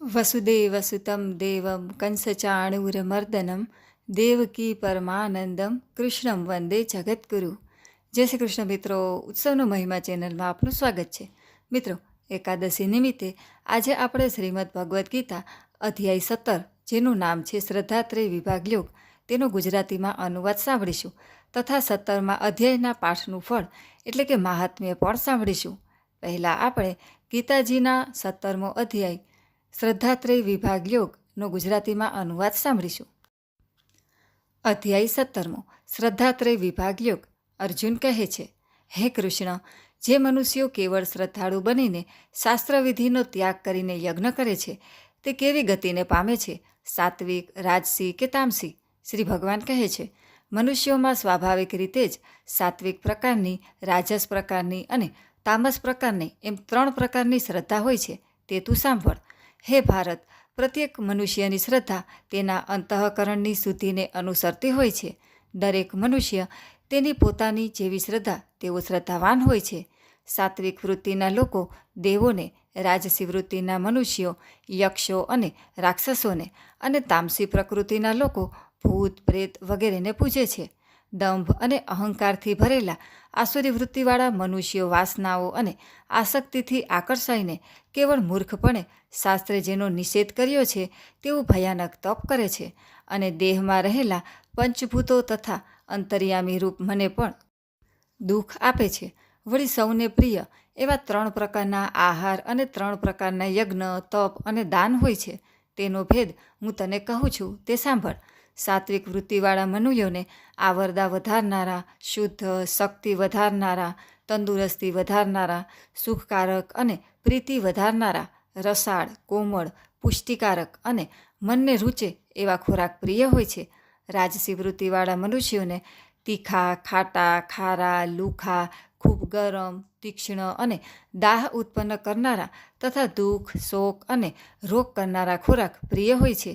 વસુદેવસુતમ દેવમ કંસચાણૂરમર્દનમ દેવકી પરમાનંદમ કૃષ્ણમ વંદે જગદગુરુ જય શ્રી કૃષ્ણ મિત્રો ઉત્સવનો મહિમા ચેનલમાં આપનું સ્વાગત છે। મિત્રો, એકાદશી નિમિત્તે આજે આપણે શ્રીમદ ભગવદ્ ગીતા અધ્યાય સત્તર, જેનું નામ છે શ્રદ્ધાત્રેય વિભાગ યોગ, તેનો ગુજરાતીમાં અનુવાદ સાંભળીશું તથા સત્તરમાં અધ્યાયના પાઠનું ફળ, એટલે કે મહાત્મ્ય પણ સાંભળીશું. પહેલાં આપણે ગીતાજીના સત્તરમો અધ્યાય શ્રદ્ધાત્રેય વિભાગ યોગનો ગુજરાતીમાં અનુવાદ સાંભળીશું. અધ્યાય સત્તરમો, શ્રદ્ધાત્રેય વિભાગ યોગ. અર્જુન કહે છે, હે કૃષ્ણ, જે મનુષ્યો કેવળ શ્રદ્ધાળુ બનીને શાસ્ત્રવિધિનો ત્યાગ કરીને યજ્ઞ કરે છે, તે કેવી ગતિને પામે છે? સાત્વિક, રાજસી કે તામસી? શ્રી ભગવાન કહે છે, મનુષ્યોમાં સ્વાભાવિક રીતે જ સાત્વિક પ્રકારની, રાજસ પ્રકારની અને તામસ પ્રકારની એમ ત્રણ પ્રકારની શ્રદ્ધા હોય છે, તે તું સાંભળ. હે ભારત, પ્રત્યેક મનુષ્યની શ્રદ્ધા તેના અંતઃકરણની શુદ્ધિને અનુસરતી હોય છે. દરેક મનુષ્ય તેની પોતાની જેવી શ્રદ્ધા, તેઓ શ્રદ્ધાવાન હોય છે. સાત્વિક વૃત્તિના લોકો દેવોને, રાજસી વૃત્તિના મનુષ્યો, યક્ષો અને રાક્ષસોને અને તામસી પ્રકૃતિના લોકો ભૂત, પ્રેત વગેરેને પૂજે છે. દંભ અને અહંકારથી ભરેલા આસુરી વૃત્તિવાળા મનુષ્યો વાસનાઓ અને આસક્તિથી આકર્ષાઈને કેવળ મૂર્ખપણે શાસ્ત્રે જેનો નિષેધ કર્યો છે તેવું ભયાનક તપ કરે છે અને દેહમાં રહેલા પંચભૂતો તથા અંતર્યામી રૂપ મને પણ દુઃખ આપે છે. વળી સૌને પ્રિય એવા ત્રણ પ્રકારના આહાર અને ત્રણ પ્રકારના યજ્ઞ, તપ અને દાન હોય છે. તેનો ભેદ હું તને કહું છું, તે સાંભળ. સાત્વિક વૃત્તિવાળા મનુષ્યોને આવરદા વધારનારા, શુદ્ધ શક્તિ વધારનારા, તંદુરસ્તી વધારનારા, સુખકારક અને પ્રીતિ વધારનારા, રસાળ, કોમળ, પુષ્ટિકારક અને મનને રૂચે એવા ખોરાક પ્રિય હોય છે. રાજસી વૃત્તિવાળા મનુષ્યોને તીખા, ખાટા, ખારા, લુખા, ખૂબ ગરમ, તીક્ષ્ણ અને દાહ ઉત્પન્ન કરનારા તથા દુઃખ, શોક અને રોગ કરનારા ખોરાક પ્રિય હોય છે.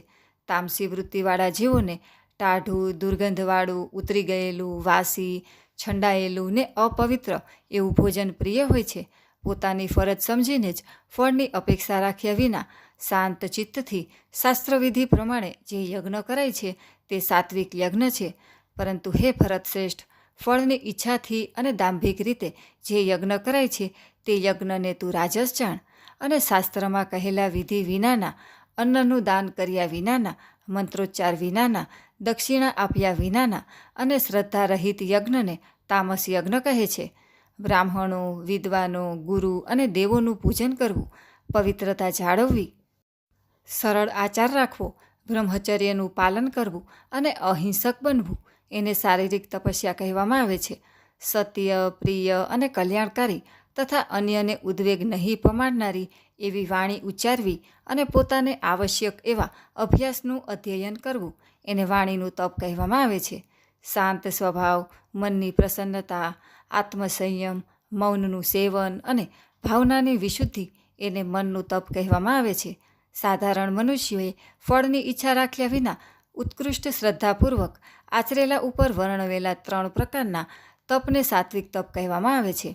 તામસી વૃત્તિવાળા જીવોને ટાઢું, દુર્ગંધવાળું, ઉતરી ગયેલું, વાસી, છંડાયેલું ને અપવિત્ર એવું ભોજન પ્રિય હોય છે. પોતાની ફરજ સમજીને જ ફળની અપેક્ષા રાખ્યા વિના શાંત ચિત્તથી શાસ્ત્રવિધિ પ્રમાણે જે યજ્ઞ કરાય છે તે સાત્વિક યજ્ઞ છે. પરંતુ હે ભરત શ્રેષ્ઠ, ફળની ઈચ્છાથી અને દાંભિક રીતે જે યજ્ઞ કરાય છે તે યજ્ઞને તું રાજસ જાણ. અને શાસ્ત્રમાં કહેલા વિધિ વિનાના અન્નનું દાન કર્યા વિનાના, મંત્રોચ્ચાર વિનાના, દક્ષિણા આપ્યા વિનાના અને શ્રદ્ધા રહિત યજ્ઞને તામસ યજ્ઞ કહે છે. બ્રાહ્મણો, વિદ્વાનો, ગુરુ અને દેવોનું પૂજન કરવું, પવિત્રતા જાળવવી. સરળ આચાર રાખવો, બ્રહ્મચર્યનું પાલન કરવું અને અહિંસક બનવું, એને શારીરિક તપસ્યા કહેવામાં આવે છે. સત્ય, પ્રિય અને કલ્યાણકારી તથા અન્યને ઉદ્વેગ નહીં પમાડનારી એવી વાણી ઉચ્ચારવી અને પોતાને આવશ્યક એવા અભ્યાસનું અધ્યયન કરવું, એને વાણીનું તપ કહેવામાં આવે છે. શાંત સ્વભાવ, મનની પ્રસન્નતા, આત્મસંયમ, મૌનનું સેવન અને ભાવનાની વિશુદ્ધિ એને મનનું તપ કહેવામાં આવે છે. સાધારણ મનુષ્યોએ ફળની ઈચ્છા રાખ્યા વિના ઉત્કૃષ્ટ શ્રદ્ધાપૂર્વક આચરેલા ઉપર વર્ણવેલા ત્રણ પ્રકારના તપને સાત્વિક તપ કહેવામાં આવે છે.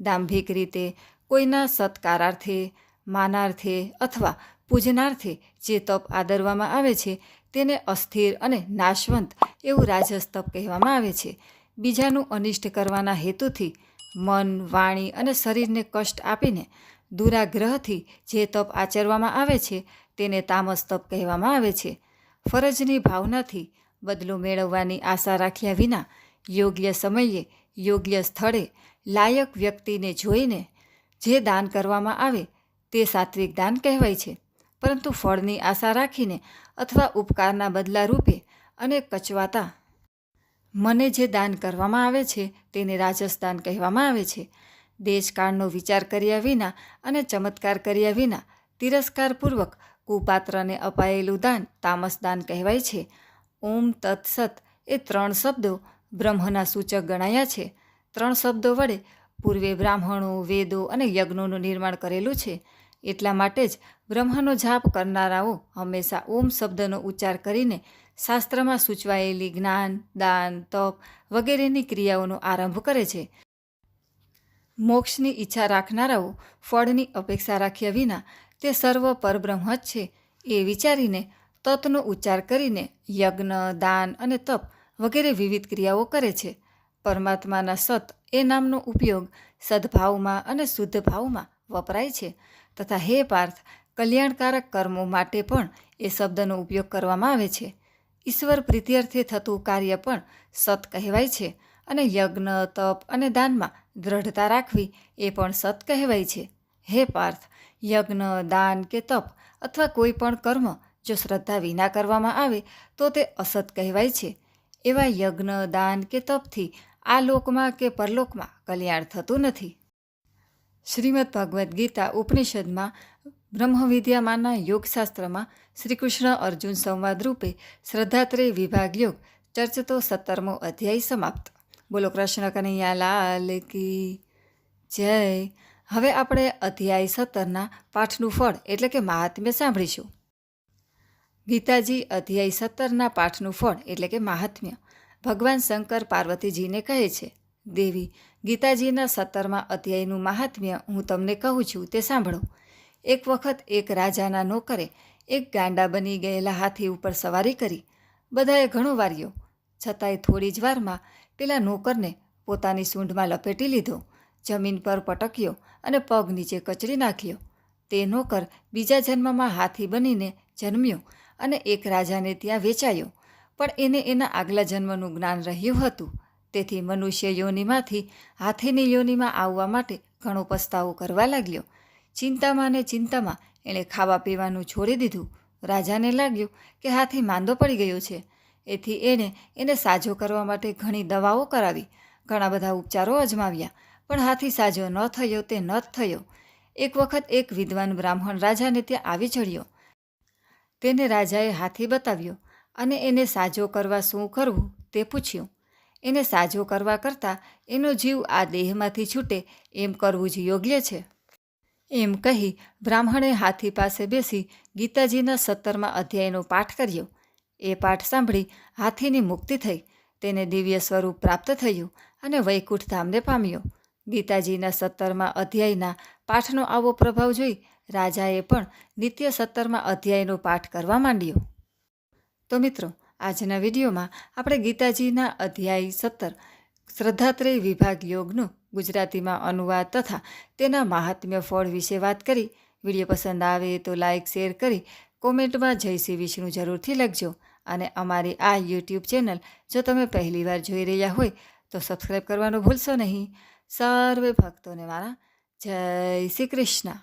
દાંભિક રીતે કોઈના સત્કારાર્થે, માનાર્થે અથવા પૂજનાર્થે જે તપ આદરવામાં આવે છે તેને અસ્થિર અને નાશવંત એવું રાજસ તપ કહેવામાં આવે છે. બીજાનું અનિષ્ટ કરવાના હેતુથી મન, વાણી અને શરીરને કષ્ટ આપીને દુરાગ્રહથી જે તપ આચરવામાં આવે છે તેને તામસ તપ કહેવામાં આવે છે. ફરજની ભાવનાથી બદલો મેળવવાની આશા રાખ્યા વિના યોગ્ય સમયે યોગ્ય સ્થળે લાયક વ્યક્તિને જોઈને જે દાન કરવામાં આવે તે સાત્વિક દાન કહેવાય છે. પરંતુ ફળની આશા રાખીને અથવા ઉપકારના બદલા રૂપે અને કચવાતા મને જે દાન કરવામાં આવે છે તેને રાજસ્થાન કહેવામાં આવે છે. દેશકાળનો વિચાર કર્યા વિના અને ચમત્કાર કર્યા વિના તિરસ્કારપૂર્વક કુપાત્રને અપાયેલું દાન તામસ દાન કહેવાય છે. ઓમ તત્સત એ ત્રણ શબ્દો બ્રહ્મના સૂચક ગણાયા છે. ત્રણ શબ્દો વડે પૂર્વે બ્રાહ્મણો, વેદો અને યજ્ઞોનું નિર્માણ કરેલું છે. એટલા માટે જ બ્રહ્મનો જાપ કરનારાઓ હંમેશા ઓમ શબ્દનો ઉચ્ચાર કરીને શાસ્ત્રમાં સૂચવાયેલી જ્ઞાન, દાન, તપ વગેરેની ક્રિયાઓનો આરંભ કરે છે. મોક્ષની ઈચ્છા રાખનારાઓ ફળની અપેક્ષા રાખ્યા વિના તે સર્વ પરબ્રહ્મ જ છે એ વિચારીને તત્નો ઉચ્ચાર કરીને યજ્ઞ, દાન અને તપ વગેરે વિવિધ ક્રિયાઓ કરે છે. પરમાત્માના સત એ નામનો ઉપયોગ સદભાવમાં અને શુદ્ધ ભાવમાં વપરાય છે. તથા હે પાર્થ, કલ્યાણકારક કર્મો માટે પણ એ શબ્દનો ઉપયોગ કરવામાં આવે છે. ઈશ્વર પ્રીત્યર્થે થતું કાર્ય પણ સત કહેવાય છે અને યજ્ઞ, તપ અને દાનમાં દ્રઢતા રાખવી એ પણ સત કહેવાય છે. હે પાર્થ, યજ્ઞ, દાન કે તપ અથવા કોઈ પણ કર્મ જો શ્રદ્ધા વિના કરવામાં આવે તો તે અસત કહેવાય છે. એવા યજ્ઞ, દાન કે તપથી આ લોકમાં કે પરલોકમાં કલ્યાણ થતું નથી. શ્રીમદ ભગવદ્ ગીતા ઉપનિષદમાં બ્રહ્મવિદ્યામાંના યોગશાસ્ત્રમાં શ્રીકૃષ્ણ અર્જુન સંવાદ રૂપે શ્રદ્ધાત્રેય વિભાગ યોગ, ચર્ચતો સત્તરમો અધ્યાય સમાપ્ત. બોલો કૃષ્ણ કનૈયા, લાલ કી જય. હવે આપણે અધ્યાય સત્તરના પાઠનું ફળ, એટલે કે મહાત્મ્ય સાંભળીશું. ગીતાજી અધ્યાય સત્તરના પાઠનું ફળ, એટલે કે મહાત્મ્ય. ભગવાન શંકર પાર્વતીજીને કહે છે, દેવી, ગીતાજીના સત્તરમાં અધ્યાયનું મહાત્મ્ય હું તમને કહું છું, તે સાંભળો. એક વખત એક રાજાના નોકરે એક ગાંડા બની ગયેલા હાથી ઉપર સવારી કરી. બધાએ ઘણો વાર્યો. છતાંય થોડી જ વારમાં પેલા નોકરને પોતાની સૂંઢમાં લપેટી લીધો. જમીન પર પટક્યો અને પગ નીચે કચડી નાખ્યો. તે નોકર બીજા જન્મમાં હાથી બનીને જન્મ્યો અને એક રાજાને ત્યાં વેચાયો. પણ એને એના આગલા જન્મનું જ્ઞાન રહ્યું હતું. તેથી મનુષ્ય યોનિમાંથી હાથીની યોનિમાં આવવા માટે ઘણો પસ્તાવો કરવા લાગ્યો. ચિંતામાં ને ચિંતામાં એણે ખાવા પીવાનું છોડી દીધું. રાજાને લાગ્યું કે હાથી માંદો પડી ગયો છે. એથી એણે એને સાજો કરવા માટે ઘણી દવાઓ કરાવી. ઘણા બધા ઉપચારો અજમાવ્યા, પણ હાથી સાજો ન થયો તે ન થયો. એક વખત એક વિદ્વાન બ્રાહ્મણ રાજાને ત્યાં આવી ચડ્યો. તેને રાજાએ હાથી બતાવ્યો અને એને સાજો કરવા શું કરવું તે પૂછ્યું. એને સાજો કરવા કરતાં એનો જીવ આ દેહમાંથી છૂટે એમ કરવું જ યોગ્ય છે. એમ કહી બ્રાહ્મણે હાથી પાસે બેસી ગીતાજીના સત્તરમાં અધ્યાયનો પાઠ કર્યો. એ પાઠ સાંભળી હાથીની મુક્તિ થઈ. તેને દિવ્ય સ્વરૂપ પ્રાપ્ત થયું અને વૈકુંઠ ધામને પામ્યો. ગીતાજીના સત્તરમાં અધ્યાયના પાઠનો આવો પ્રભાવ જોઈ રાજાએ પણ નિત્ય સત્તરમાં અધ્યાયનો પાઠ કરવા માંડ્યો. તો મિત્રો, આજના વિડીયોમાં આપણે ગીતાજીના અધ્યાય સત્તર, શ્રદ્ધાત્રેય વિભાગ યોગનું ગુજરાતીમાં અનુવાદ તથા તેના મહાત્મ્ય ફળ વિશે વાત કરી. વીડિયો પસંદ આવે તો લાઇક શેર કરી, કોમેન્ટમાં જય શ્રી વિષ્ણુ જરૂરથી લખજો. અને અમારી આ યુટ્યુબ ચેનલ જો તમે પહેલીવાર જોઈ રહ્યા હોય તો સબસ્ક્રાઈબ કરવાનું ભૂલશો નહીં. સર્વે ભક્તોને મારા જય શ્રી કૃષ્ણ.